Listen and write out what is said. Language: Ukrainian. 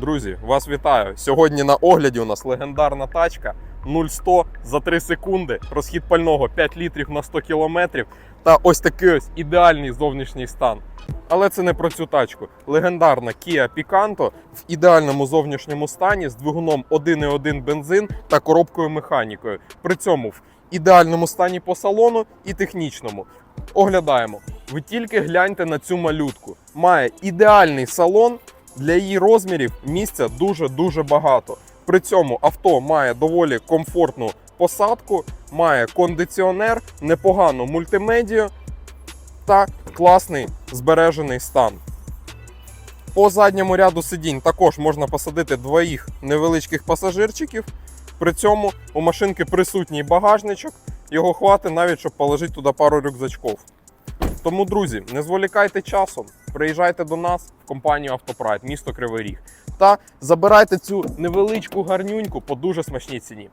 Друзі, вас вітаю! Сьогодні на огляді у нас легендарна тачка 0-100 за 3 секунди, розхід пального 5 літрів на 100 кілометрів та ось такий ось ідеальний зовнішній стан. Але це не про цю тачку. Легендарна Kia Picanto в ідеальному зовнішньому стані з двигуном 1.1 бензин та коробкою механікою. При цьому в ідеальному стані по салону і технічному. Оглядаємо. Ви тільки гляньте на цю малютку. Має ідеальний салон. Для її розмірів місця дуже-дуже багато. При цьому авто має доволі комфортну посадку, має кондиціонер, непогану мультимедію та класний збережений стан. По задньому ряду сидінь також можна посадити двоїх невеличких пасажирчиків. При цьому у машинки присутній багажничок, його хватить навіть, щоб положити туди пару рюкзачків. Тому, друзі, не зволікайте часом, приїжджайте до нас в компанію Автопрайд, місто Кривий Ріг, та забирайте цю невеличку гарнюньку по дуже смачній ціні.